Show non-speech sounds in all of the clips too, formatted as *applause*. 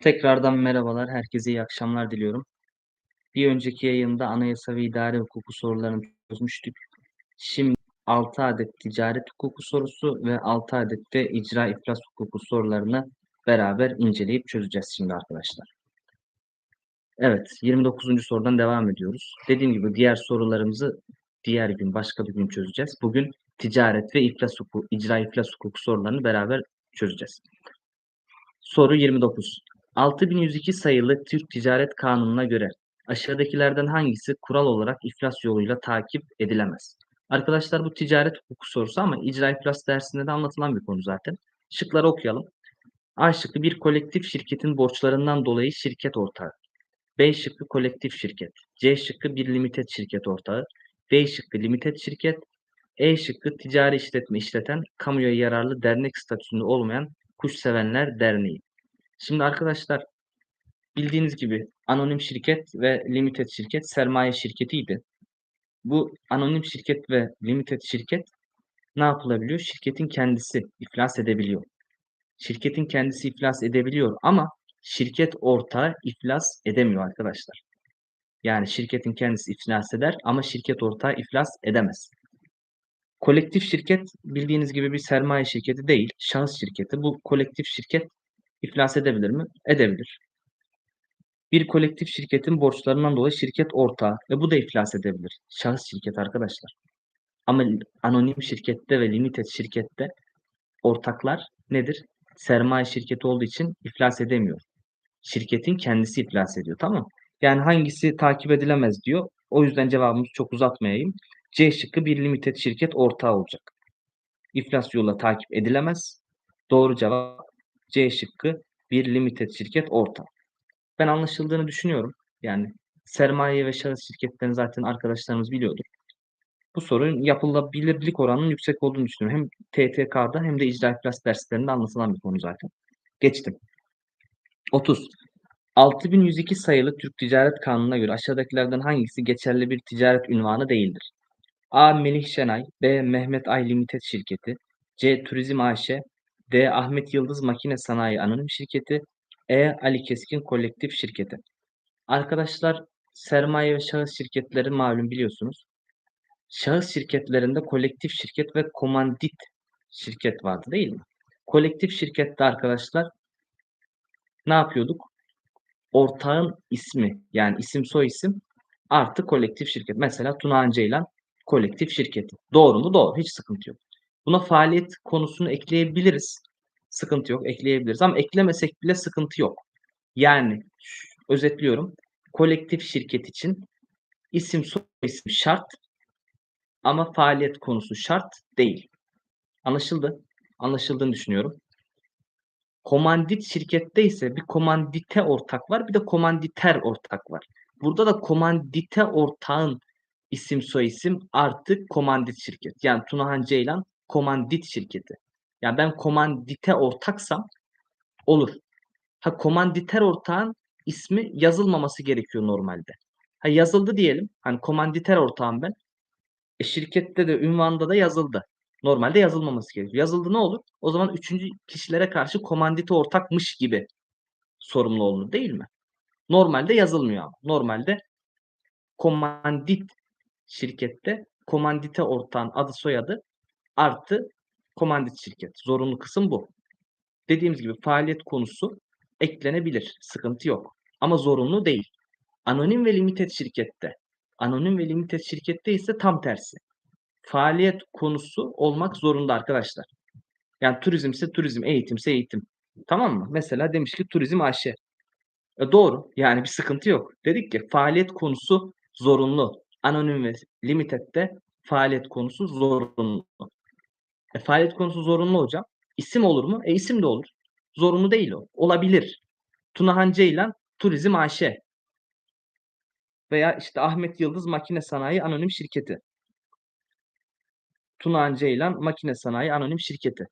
Tekrardan merhabalar, herkese iyi akşamlar diliyorum. Bir önceki yayında anayasa ve idare hukuku sorularını çözmüştük. Şimdi 6 adet ticaret hukuku sorusu ve 6 adet de icra iflas hukuku sorularını beraber inceleyip çözeceğiz şimdi arkadaşlar. Evet, 29. sorudan devam ediyoruz. Dediğim gibi diğer sorularımızı diğer gün, başka bir gün çözeceğiz. Bugün ticaret ve iflas hukuku, icra iflas hukuku sorularını beraber çözeceğiz. Soru 29. 6102 sayılı Türk Ticaret Kanunu'na göre aşağıdakilerden hangisi kural olarak iflas yoluyla takip edilemez? Arkadaşlar bu ticaret hukuku sorusu ama icra iflas dersinde de anlatılan bir konu zaten. Şıkları okuyalım. A şıkkı bir kolektif şirketin borçlarından dolayı şirket ortağı. B şıkkı kolektif şirket. C şıkkı bir limited şirket ortağı. D şıkkı limited şirket. E şıkkı ticari işletme işleten kamuya yararlı dernek statüsünde olmayan Kuşsevenler Derneği. Şimdi arkadaşlar bildiğiniz gibi anonim şirket ve limited şirket sermaye şirketiydi. Bu anonim şirket ve limited şirket ne yapılabiliyor? Şirketin kendisi iflas edebiliyor. Şirketin kendisi iflas edebiliyor ama şirket ortağı iflas edemiyor arkadaşlar. Yani şirketin kendisi iflas eder ama şirket ortağı iflas edemez. Kolektif şirket bildiğiniz gibi bir sermaye şirketi değil, şahıs şirketi. Bu kolektif şirket iflas edebilir mi? Edebilir. Bir kolektif şirketin borçlarından dolayı şirket ortağı ve bu da iflas edebilir. Şahıs şirket arkadaşlar. Ama anonim şirkette ve limited şirkette ortaklar nedir? Sermaye şirketi olduğu için iflas edemiyor. Şirketin kendisi iflas ediyor tamam Yani hangisi takip edilemez diyor. O yüzden cevabımızı çok uzatmayayım. C şıkkı bir limited şirket ortağı olacak. İflas yolla takip edilemez. Doğru cevap C şıkkı bir limited şirket ortağı. Ben anlaşıldığını düşünüyorum. Yani sermaye ve şahıs şirketlerini zaten arkadaşlarımız biliyordur. Bu sorunun yapılabilirlik oranının yüksek olduğunu düşünüyorum. Hem TTK'da hem de icra iflas derslerinde anlatılan bir konu zaten. Geçtim. 30. 6102 sayılı Türk Ticaret Kanunu'na göre aşağıdakilerden hangisi geçerli bir ticaret ünvanı değildir? A. Melih Şenay B. Mehmet Ay Limited Şirketi C. Turizm AŞ D. Ahmet Yıldız Makine Sanayi Anonim Şirketi E. Ali Keskin Kolektif Şirketi Arkadaşlar sermaye ve şahıs şirketleri malum biliyorsunuz. Şahıs şirketlerinde kolektif şirket ve komandit şirket vardı değil mi? Kolektif şirkette arkadaşlar ne yapıyorduk? Ortağın ismi yani isim soy isim artı kolektif şirket. Mesela Tuna Ceylan kolektif şirketi. Doğru mu? Doğru. Hiç sıkıntı yok. Buna faaliyet konusunu ekleyebiliriz. Sıkıntı yok. Ekleyebiliriz. Ama eklemesek bile sıkıntı yok. Yani özetliyorum. Kolektif şirket için isim soy isim şart ama faaliyet konusu şart değil. Anlaşıldı. Anlaşıldığını düşünüyorum. Komandit şirkette ise bir komandite ortak var bir de komanditer ortak var. Burada da komandite ortağın isim soy isim artık komandit şirket. Yani Tunahan Ceylan komandit şirketi. Yani ben komandite ortaksam olur. Ha komanditer ortağın ismi yazılmaması gerekiyor normalde. Ha yazıldı diyelim. Hani komanditer ortağım ben. E şirkette de ünvanda da yazıldı. Normalde yazılmaması gerekiyor. Yazıldı ne olur? O zaman üçüncü kişilere karşı komandite ortakmış gibi sorumlu olunur değil mi? Normalde yazılmıyor ama. Normalde komandit şirkette komandite ortağın adı soyadı artı komandit şirket. Zorunlu kısım bu. Dediğimiz gibi faaliyet konusu eklenebilir. Sıkıntı yok. Ama zorunlu değil. Anonim ve limited şirkette. Anonim ve limited şirkette ise tam tersi. Faaliyet konusu olmak zorunda arkadaşlar. Yani turizm ise turizm, eğitimse eğitim. Tamam mı? Mesela demiş ki turizm AŞ. E doğru. Yani bir sıkıntı yok. Dedik ki faaliyet konusu zorunlu. Anonim ve limited'de faaliyet konusu zorunlu. E, faaliyet konusu zorunlu hocam. İsim olur mu? E isim de olur. Zorunlu değil o. Olabilir. Tunahan Ceylan Turizm AŞ veya işte Ahmet Yıldız Makine Sanayi Anonim Şirketi. Tunahan Ceylan Makine Sanayi Anonim Şirketi.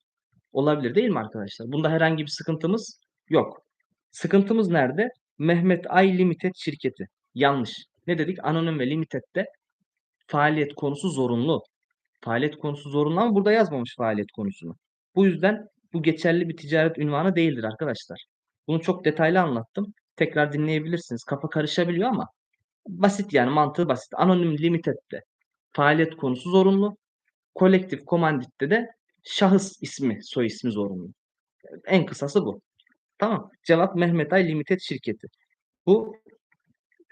Olabilir değil mi arkadaşlar? Bunda herhangi bir sıkıntımız yok. Sıkıntımız nerede? Mehmet Ay Limited şirketi. Yanlış. Ne dedik? Anonim ve limited'de faaliyet konusu zorunlu. Faaliyet konusu zorunlu ama burada yazmamış faaliyet konusunu. Bu yüzden bu geçerli bir ticaret ünvanı değildir arkadaşlar. Bunu çok detaylı anlattım. Tekrar dinleyebilirsiniz. Kafa karışabiliyor ama basit yani mantığı basit. Anonim limited'de faaliyet konusu zorunlu. Kolektif komandit'te de şahıs ismi, soy ismi zorunlu. En kısası bu. Tamam. Cevap Mehmet Ay Limited şirketi. Bu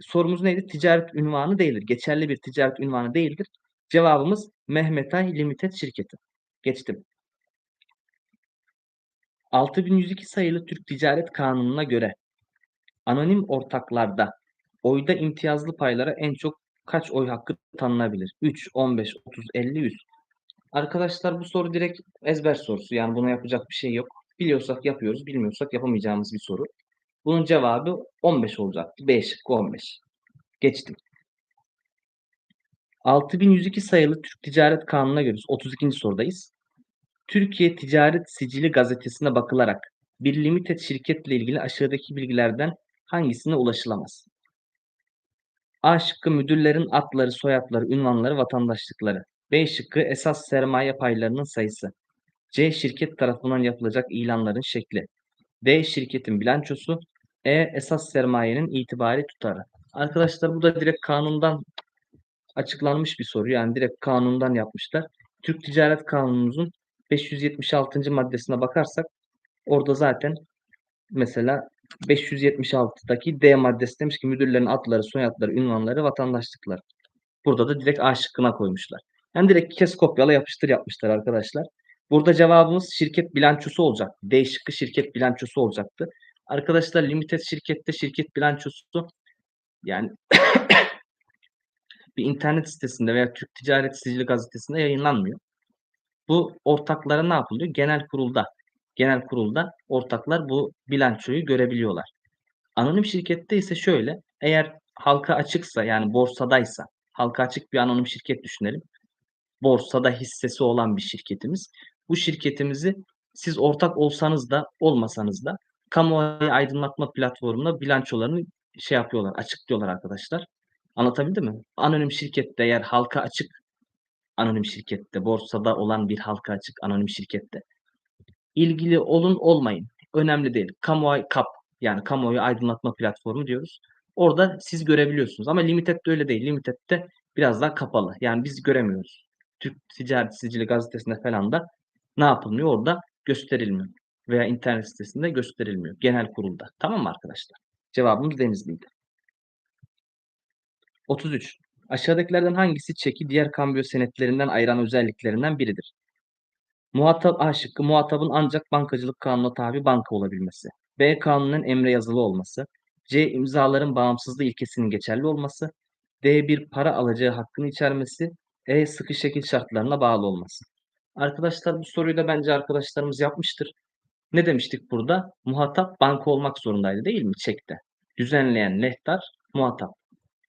sorumuz neydi? Ticaret ünvanı değildir. Geçerli bir ticaret ünvanı değildir. Cevabımız Mehmet Ay Limited şirketi. Geçtim. 6102 sayılı Türk Ticaret Kanunu'na göre anonim ortaklarda oyda imtiyazlı paylara en çok kaç oy hakkı tanınabilir? 3, 15, 30, 50, 100. Arkadaşlar bu soru direkt ezber sorusu. Yani buna yapacak bir şey yok. Biliyorsak yapıyoruz, bilmiyorsak yapamayacağımız bir soru. Bunun cevabı 15 olacaktı. B şıkkı 15. Geçtim. 6102 sayılı Türk Ticaret Kanunu'na göre 32. sorudayız. Türkiye Ticaret Sicili gazetesine bakılarak bir limited şirketle ilgili aşağıdaki bilgilerden hangisine ulaşılamaz? A şıkkı müdürlerin adları, soyadları, ünvanları, vatandaşlıkları. B şıkkı esas sermaye paylarının sayısı. C şirket tarafından yapılacak ilanların şekli. D şirketin bilançosu. E esas sermayenin itibari tutarı. Arkadaşlar bu da direkt kanundan açıklanmış bir soru. Yani direkt kanundan yapmışlar. Türk Ticaret Kanunumuzun 576. maddesine bakarsak orada zaten mesela 576'daki D maddesi demiş ki müdürlerin adları, soyadları, ünvanları, vatandaşlıkları. Burada da direkt A şıkkına koymuşlar. Yani direkt kes kopyala yapıştır yapmışlar arkadaşlar. Burada cevabımız şirket bilançosu olacak. D şıkkı şirket bilançosu olacaktı. Arkadaşlar limited şirkette şirket bilançosu yani bir internet sitesinde veya Türk Ticaret Sicili gazetesinde yayınlanmıyor. Bu ortaklara ne yapılıyor? Genel kurulda. Genel kurulda ortaklar bu bilançoyu görebiliyorlar. Anonim şirkette ise şöyle. Eğer halka açıksa yani borsadaysa halka açık bir anonim şirket düşünelim. Borsada hissesi olan bir şirketimiz. Bu şirketimizi siz ortak olsanız da olmasanız da kamuoyu aydınlatma platformuna bilançolarını şey yapıyorlar, açıklıyorlar arkadaşlar. Anlatabildim mi? Anonim şirkette eğer halka açık anonim şirkette, borsada olan bir halka açık anonim şirkette ilgili olun olmayın. Önemli değil. Kamuoyu kap yani kamuoyu aydınlatma platformu diyoruz. Orada siz görebiliyorsunuz. Ama Limited'de öyle değil. Limited'de biraz daha kapalı. Yani biz göremiyoruz. Türk Ticaret Sicili gazetesinde falan da ne yapılmıyor? Orada gösterilmiyor. Veya internet sitesinde gösterilmiyor. Genel kurulda. Tamam mı arkadaşlar? Cevabımız Denizli'ydi. 33. Aşağıdakilerden hangisi çeki diğer kambiyo senetlerinden ayıran özelliklerinden biridir? Muhatap A şıkkı muhatabın ancak bankacılık kanununa tabi banka olabilmesi. B kanunun emre yazılı olması. C imzaların bağımsızlığı ilkesinin geçerli olması. D bir para alacağı hakkını içermesi. E sıkı şekil şartlarına bağlı olması. Arkadaşlar bu soruyu da bence arkadaşlarımız yapmıştır. Ne demiştik burada? Muhatap banka olmak zorundaydı değil mi çekte? Düzenleyen lehtar muhatap.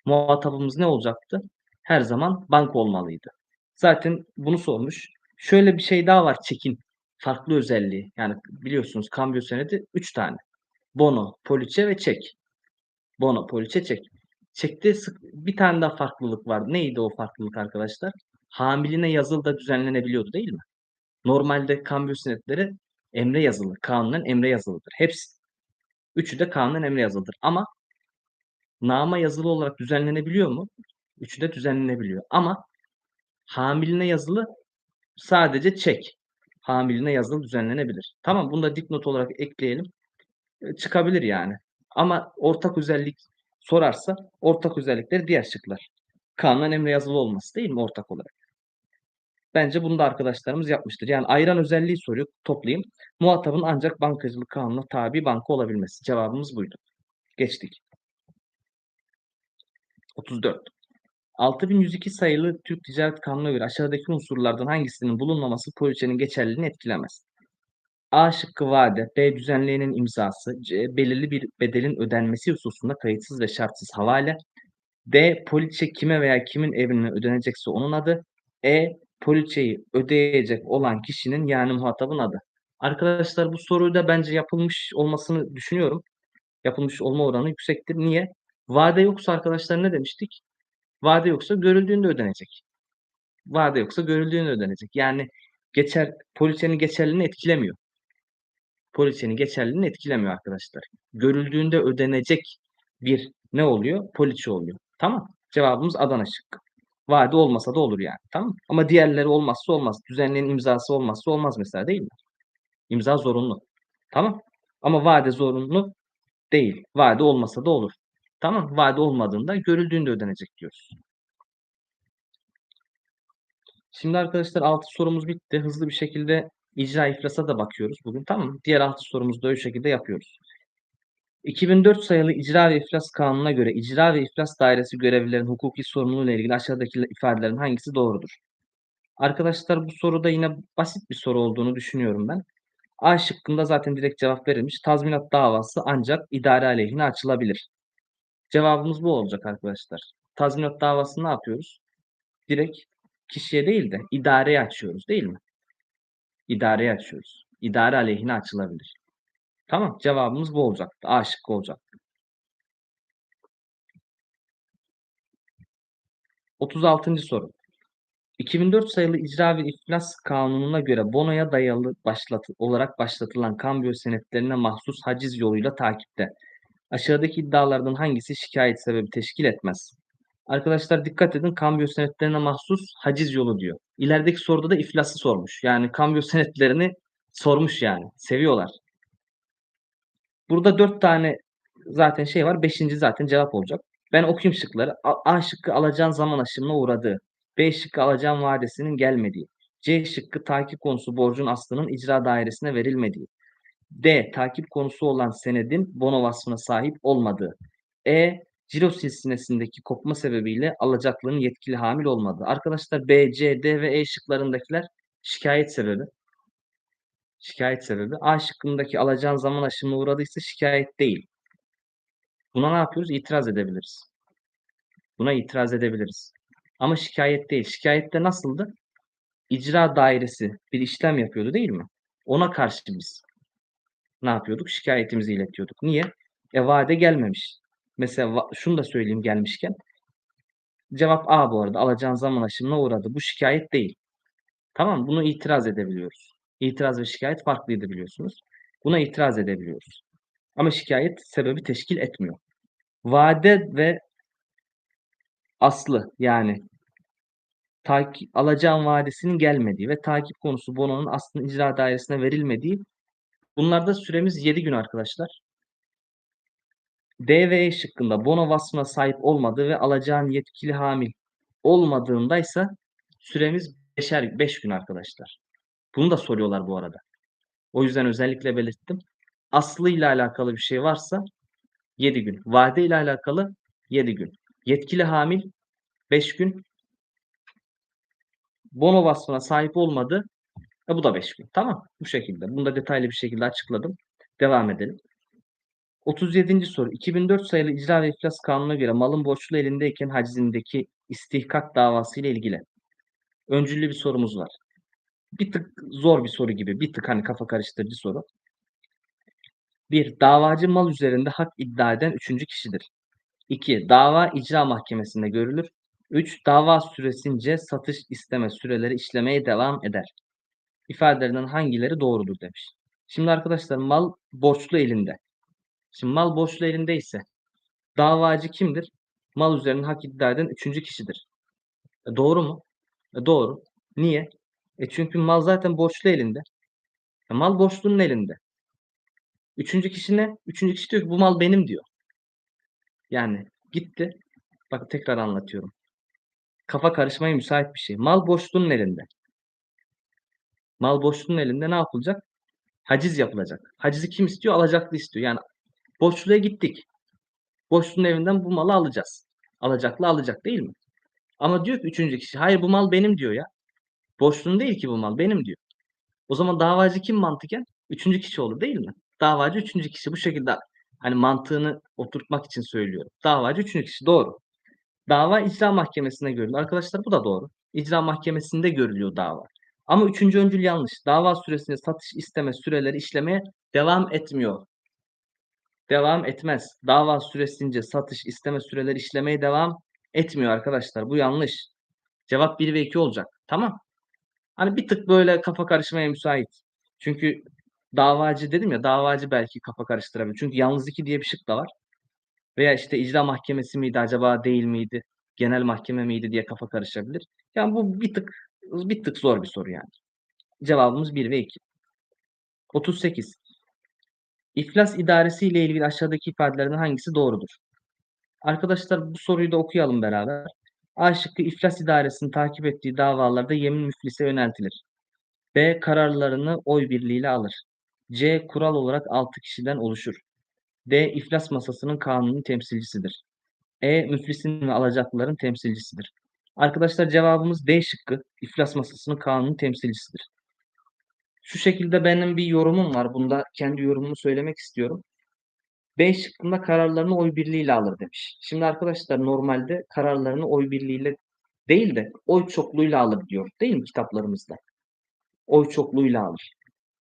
Muhatabımız ne olacaktı? Her zaman banka olmalıydı. Zaten bunu sormuş. Şöyle bir şey daha var çekin. Farklı özelliği. Yani biliyorsunuz kambiyo senedi 3 tane. Bono, poliçe ve çek. Bono, poliçe, çek. Çekte sık, bir tane daha farklılık var. Neydi o farklılık arkadaşlar? Hamiline yazılı da düzenlenebiliyordu değil mi? Normalde kambiyo senetleri emre yazılı. Kanunen emre yazılıdır. Hepsi. Üçü de kanunen emre yazılıdır. Ama nama yazılı olarak düzenlenebiliyor mu? Üçü de düzenlenebiliyor. Ama hamiline yazılı sadece çek. Hamiline yazılı düzenlenebilir. Tamam bunu da dipnot olarak ekleyelim. E, çıkabilir yani. Ama ortak özellik sorarsa ortak özellikleri diğer şıklar. Kanunen emre yazılı olması değil mi ortak olarak? Bence bunu da arkadaşlarımız yapmıştır. Yani ayıran özelliği soruyor. Toplayayım. Muhatabın ancak bankacılık kanununa tabi banka olabilmesi. Cevabımız buydu. Geçtik. 34. 6102 sayılı Türk Ticaret Kanunu'na göre aşağıdaki unsurlardan hangisinin bulunmaması poliçenin geçerliliğini etkilemez? A şıkkı vade, B düzenleyenin imzası, C belirli bir bedelin ödenmesi hususunda kayıtsız ve şartsız havale, D poliçe kime veya kimin evine ödenecekse onun adı, E poliçeyi ödeyecek olan kişinin yani muhatabın adı. Arkadaşlar bu soruyu da bence yapılmış olmasını düşünüyorum. Yapılmış olma oranı yüksektir. Niye? Vade yoksa arkadaşlar ne demiştik? Vade yoksa görüldüğünde ödenecek. Vade yoksa görüldüğünde ödenecek. Yani geçer poliçenin geçerliliğini etkilemiyor. poliçenin geçerliliğini etkilemiyor arkadaşlar. Görüldüğünde ödenecek bir ne oluyor? Poliçe oluyor. Tamam. Cevabımız Adana şıkkı. Vade olmasa da olur yani. Tamam Ama diğerleri olmazsa olmaz. Düzenleyen imzası olmazsa olmaz mesela değil mi? İmza zorunlu. Tamam. Ama vade zorunlu değil. Vade olmasa da olur. Tamam. Vade olmadığında görüldüğünde ödenecek diyoruz. Şimdi arkadaşlar 6 sorumuz bitti. Hızlı bir şekilde icra iflasa da bakıyoruz bugün. Tamam Diğer 6 sorumuzu da öyle şekilde yapıyoruz. 2004 sayılı İcra ve İflas Kanunu'na göre icra ve iflas dairesi görevlilerin hukuki sorumluluğuyla ilgili aşağıdaki ifadelerin hangisi doğrudur? Arkadaşlar bu soruda yine basit bir soru olduğunu düşünüyorum ben. A şıkkında zaten direkt cevap verilmiş. Tazminat davası ancak idare aleyhine açılabilir. Cevabımız bu olacak arkadaşlar. Tazminat davası ne yapıyoruz? Direkt kişiye değil de idareye açıyoruz değil mi? İdareye açıyoruz. İdare aleyhine açılabilir. Tamam cevabımız bu olacaktı. A şıkkı olacaktı. 36. soru. 2004 sayılı icra ve iflas kanununa göre bonoya dayalı başlatı, olarak başlatılan kambiyo senetlerine mahsus haciz yoluyla takipte. Aşağıdaki iddialardan hangisi şikayet sebebi teşkil etmez? Arkadaşlar dikkat edin kambiyo senetlerine mahsus haciz yolu diyor. İlerideki soruda da iflası sormuş. Yani kambiyo senetlerini sormuş yani. Seviyorlar. Burada dört tane zaten şey var. Beşinci zaten cevap olacak. Ben okuyayım şıkları. A, A şıkkı alacağın zaman aşımına uğradığı. B şıkkı alacağın vadesinin gelmediği. C şıkkı takip konusu borcun aslının icra dairesine verilmediği. D. Takip konusu olan senedin bono vasfına sahip olmadığı. E. Ciro silsinesindeki kopma sebebiyle alacaklının yetkili hamil olmadığı. Arkadaşlar B, C, D ve E şıklarındakiler şikayet sebebi. Şikayet sebebi. A şıkkındaki alacağın zaman aşımına uğradıysa şikayet değil. Buna ne yapıyoruz? İtiraz edebiliriz. Buna itiraz edebiliriz. Ama şikayet değil. Şikayette nasıldı? İcra dairesi bir işlem yapıyordu değil mi? Ona karşı biz ne yapıyorduk? Şikayetimizi iletiyorduk. Niye? E vade gelmemiş. Mesela şunu da söyleyeyim gelmişken. Cevap A bu arada. Alacağın zaman aşımına uğradı. Bu şikayet değil. Tamam Bunu itiraz edebiliyoruz. İtiraz ve şikayet farklıydı biliyorsunuz. Buna itiraz edebiliyoruz. Ama şikayet sebebi teşkil etmiyor. Vade ve aslı yani takip, alacağın vadesinin gelmediği ve takip konusu bononun aslında icra dairesine verilmediği bunlarda süremiz 7 gün arkadaşlar. D ve E şıkkında bono vasfına sahip olmadığı ve alacağın yetkili hamil olmadığındaysa süremiz 5'er 5 gün arkadaşlar. Bunu da soruyorlar bu arada. O yüzden özellikle belirttim. Aslı ile alakalı bir şey varsa 7 gün. Vade ile alakalı 7 gün. Yetkili hamil 5 gün. Bono vasfına sahip olmadı. E bu da 5 gün. Tamam. Bu şekilde. Bunu da detaylı bir şekilde açıkladım. Devam edelim. 37. soru. 2004 sayılı icra ve iflas kanununa göre malın borçlu elindeyken hacizindeki istihkak davası ile ilgili öncüllü bir sorumuz var. Bir tık zor bir soru gibi. Bir tık hani kafa karıştırıcı soru. Bir, davacı mal üzerinde hak iddia eden üçüncü kişidir. 2. Dava icra mahkemesinde görülür. 3. Dava süresince satış isteme süreleri işlemeye devam eder. İfadelerinden hangileri doğrudur demiş. Şimdi arkadaşlar mal borçlu elinde. Şimdi mal borçlu elindeyse davacı kimdir? Mal üzerinde hak iddia eden üçüncü kişidir. E doğru mu? E doğru. Niye? E çünkü mal zaten borçlu elinde. E mal borçlunun elinde. Üçüncü kişi ne? Üçüncü kişi diyor ki bu mal benim diyor. Yani gitti. Bak tekrar anlatıyorum. Kafa karışmaya müsait bir şey. Mal boşluğunun elinde. Mal boşluğunun elinde ne yapılacak? Haciz yapılacak. Hacizi kim istiyor? Alacaklı istiyor. Yani borçluya gittik. Borçlunun evinden bu malı alacağız. Alacaklı alacak değil mi? Ama diyor ki üçüncü kişi hayır bu mal benim diyor ya. Borçlunun değil ki bu mal benim diyor. O zaman davacı kim mantıken? Üçüncü kişi olur değil mi? Davacı üçüncü kişi bu şekilde hani mantığını oturtmak için söylüyorum. Davacı üçüncü kişi doğru. Dava icra mahkemesinde görülüyor. Arkadaşlar bu da doğru. İcra mahkemesinde görülüyor dava. Ama üçüncü öncül yanlış. Dava süresinde satış isteme süreleri işlemeye devam etmiyor. Devam etmez. Dava süresince satış isteme süreleri işlemeye devam etmiyor arkadaşlar. Bu yanlış. Cevap 1 ve 2 olacak. Tamam. Hani bir tık böyle kafa karışmaya müsait. Çünkü davacı dedim ya davacı belki kafa karıştırabilir. Çünkü yalnız iki diye bir şık da var. Veya işte icra mahkemesi miydi acaba değil miydi? Genel mahkeme miydi diye kafa karışabilir. Yani bu bir tık bir tık zor bir soru yani. Cevabımız 1 ve 2. 38. İflas idaresi ile ilgili aşağıdaki ifadelerden hangisi doğrudur? Arkadaşlar bu soruyu da okuyalım beraber. A şıkkı iflas idaresinin takip ettiği davalarda yemin müflise yöneltilir. B kararlarını oy birliğiyle alır. C kural olarak 6 kişiden oluşur. D iflas masasının kanuni temsilcisidir. E müflisin ve alacaklıların temsilcisidir. Arkadaşlar cevabımız D şıkkı. İflas masasının kanuni temsilcisidir. Şu şekilde benim bir yorumum var. Bunda kendi yorumumu söylemek istiyorum. B şıkkında kararlarını oy birliğiyle alır demiş. Şimdi arkadaşlar normalde kararlarını oy birliğiyle değil de oy çokluğuyla alır diyor değil mi kitaplarımızda? Oy çokluğuyla alır.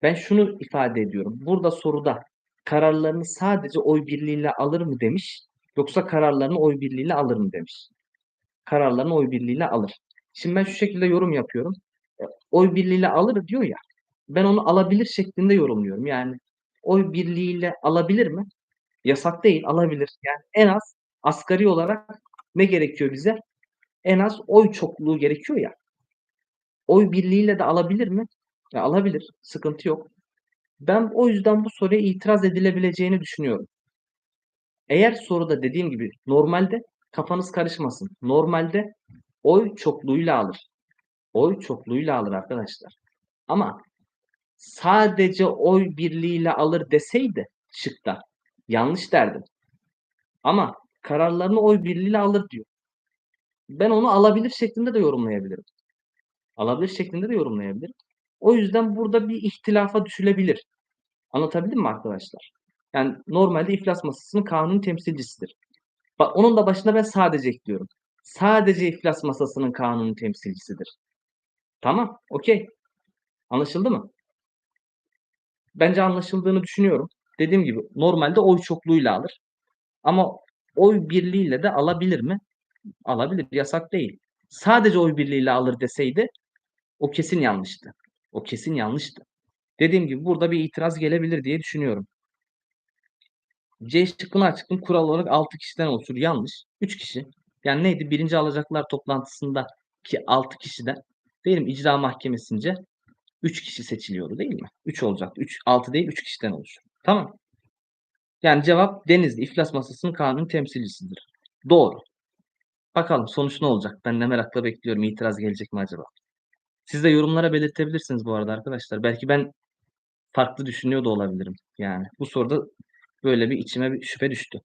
Ben şunu ifade ediyorum. Burada soruda kararlarını sadece oy birliğiyle alır mı demiş yoksa kararlarını oy birliğiyle alır mı demiş. Kararlarını oy birliğiyle alır. Şimdi ben şu şekilde yorum yapıyorum. E, oy birliğiyle alır diyor ya. Ben onu alabilir şeklinde yorumluyorum. Yani oy birliğiyle alabilir mi? Yasak değil, alabilir. Yani en az asgari olarak ne gerekiyor bize? En az oy çokluğu gerekiyor ya. Oy birliğiyle de alabilir mi? Ya alabilir. Sıkıntı yok. Ben o yüzden bu soruya itiraz edilebileceğini düşünüyorum. Eğer soruda dediğim gibi normalde kafanız karışmasın. Normalde oy çokluğuyla alır. Oy çokluğuyla alır arkadaşlar. Ama sadece oy birliğiyle alır deseydi şıkta yanlış derdim. Ama kararlarını oy birliğiyle alır diyor. Ben onu alabilir şeklinde de yorumlayabilirim. Alabilir şeklinde de yorumlayabilirim. O yüzden burada bir ihtilafa düşülebilir. Anlatabildim mi arkadaşlar? Yani normalde iflas masasının kanun temsilcisidir. Bak onun da başına ben sadece ekliyorum. Sadece iflas masasının kanun temsilcisidir. Tamam, okey. Anlaşıldı mı? Bence anlaşıldığını düşünüyorum. Dediğim gibi normalde oy çokluğuyla alır. Ama oy birliğiyle de alabilir mi? Alabilir. Yasak değil. Sadece oy birliğiyle alır deseydi o kesin yanlıştı. O kesin yanlıştı. Dediğim gibi burada bir itiraz gelebilir diye düşünüyorum. C şıkkını açıkladım. Kural olarak 6 kişiden oluşur. Yanlış. 3 kişi. Yani neydi? Birinci alacaklar toplantısında ki 6 kişiden mi? İcra mahkemesince 3 kişi seçiliyordu değil mi? 3 olacak. 3, 6 değil 3 kişiden oluşur. Tamam. Yani cevap Denizli İflas Masası'nın kanun temsilcisidir. Doğru. Bakalım sonuç ne olacak? Ben de merakla bekliyorum. İtiraz gelecek mi acaba? Siz de yorumlara belirtebilirsiniz bu arada arkadaşlar. Belki ben farklı düşünüyor da olabilirim. Yani bu soruda böyle bir içime bir şüphe düştü.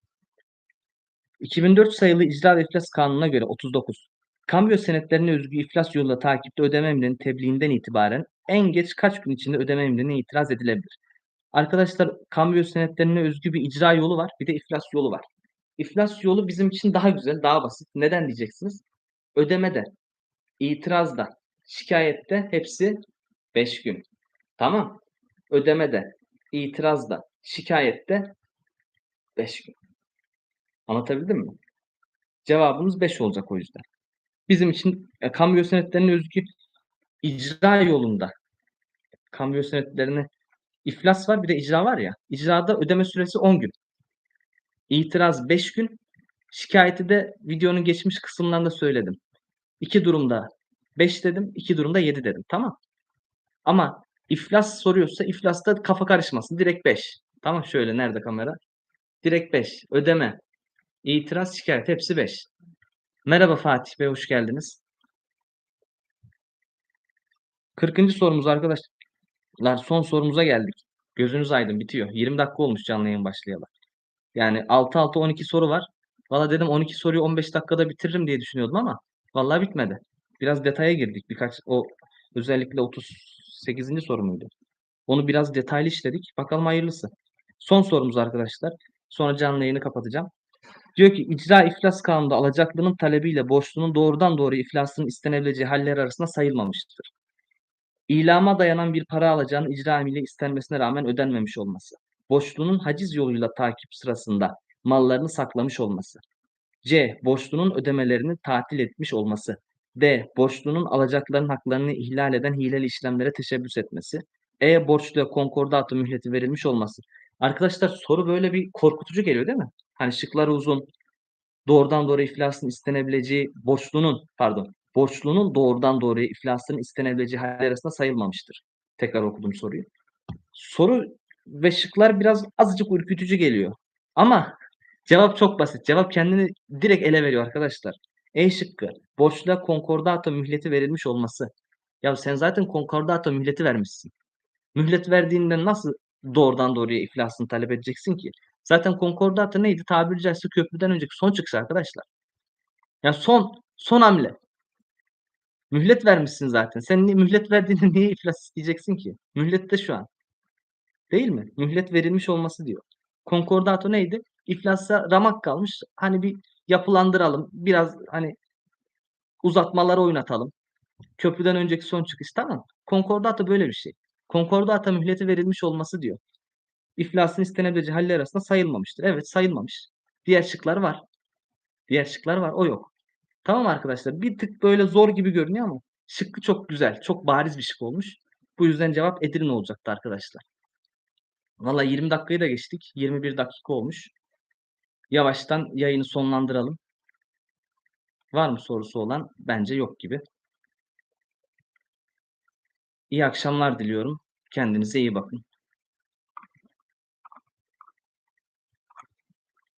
2004 sayılı İcra ve İflas Kanunu'na göre 39. Kambiyo senetlerine özgü iflas yoluyla takipte ödeme emrinin tebliğinden itibaren en geç kaç gün içinde ödeme emrine itiraz edilebilir? Arkadaşlar kambiyo senetlerine özgü bir icra yolu var. Bir de iflas yolu var. İflas yolu bizim için daha güzel, daha basit. Neden diyeceksiniz? Ödemede, itirazda, şikayette hepsi 5 gün. Tamam. Ödemede, itirazda, şikayette 5 gün. Anlatabildim mi? Cevabımız 5 olacak o yüzden. Bizim için e, kambiyo senetlerine özgü icra yolunda kambiyo senetlerine iflas var bir de icra var ya. İcrada ödeme süresi 10 gün. İtiraz 5 gün. Şikayeti de videonun geçmiş kısımlarında söyledim. İki durumda 5 dedim, iki durumda 7 dedim. Tamam. Ama iflas soruyorsa iflasta kafa karışmasın. Direkt 5. Tamam şöyle nerede kamera? Direkt 5. Ödeme, itiraz, şikayet hepsi 5. Merhaba Fatih Bey hoş geldiniz. 40. sorumuz arkadaşlar. Son sorumuza geldik. Gözünüz aydın bitiyor. 20 dakika olmuş canlı yayın başlayalı. Yani 6-6 12 soru var. Valla dedim 12 soruyu 15 dakikada bitiririm diye düşünüyordum ama vallahi bitmedi. Biraz detaya girdik. Birkaç o özellikle 38. soru muydu? Onu biraz detaylı işledik. Bakalım hayırlısı. Son sorumuz arkadaşlar. Sonra canlı yayını kapatacağım. Diyor ki icra iflas kanunda alacaklının talebiyle borçlunun doğrudan doğru iflasının istenebileceği haller arasında sayılmamıştır. İlama dayanan bir para alacağının icra emriyle istenmesine rağmen ödenmemiş olması. Borçlunun haciz yoluyla takip sırasında mallarını saklamış olması. C. Borçlunun ödemelerini tatil etmiş olması. D. Borçlunun alacakların haklarını ihlal eden hileli işlemlere teşebbüs etmesi. E borçluya konkordato mühleti verilmiş olması. Arkadaşlar soru böyle bir korkutucu geliyor değil mi? Hani şıkları uzun, doğrudan doğruya iflasın istenebileceği borçlunun pardon, borçlunun doğrudan doğruya iflasın istenebileceği haller arasında sayılmamıştır. Tekrar okudum soruyu. Soru ve şıklar biraz azıcık ürkütücü geliyor. Ama cevap çok basit. Cevap kendini direkt ele veriyor arkadaşlar. E şıkkı. Borçluya konkordato mühleti verilmiş olması. Ya sen zaten konkordato mühleti vermişsin. Mühlet verdiğinde nasıl doğrudan doğruya iflasını talep edeceksin ki? Zaten konkordato neydi? Tabiri caizse köprüden önceki son çıkış arkadaşlar. Ya son son hamle. Mühlet vermişsin zaten. Sen ni mühlet verdiğinde *laughs* niye iflas isteyeceksin ki? Mühlet de şu an. Değil mi? Mühlet verilmiş olması diyor. Konkordato neydi? İflasa ramak kalmış. Hani bir yapılandıralım. Biraz hani uzatmaları oynatalım. Köprüden önceki son çıkış tamam. Konkordato böyle bir şey. Konkordato mühleti verilmiş olması diyor. İflasın istenebileceği haller arasında sayılmamıştır. Evet sayılmamış. Diğer şıklar var. Diğer şıklar var. O yok. Tamam arkadaşlar. Bir tık böyle zor gibi görünüyor ama şıkkı çok güzel. Çok bariz bir şık olmuş. Bu yüzden cevap Edirne olacaktı arkadaşlar. Valla 20 dakikayı da geçtik. 21 dakika olmuş. Yavaştan yayını sonlandıralım. Var mı sorusu olan? Bence yok gibi. İyi akşamlar diliyorum. Kendinize iyi bakın.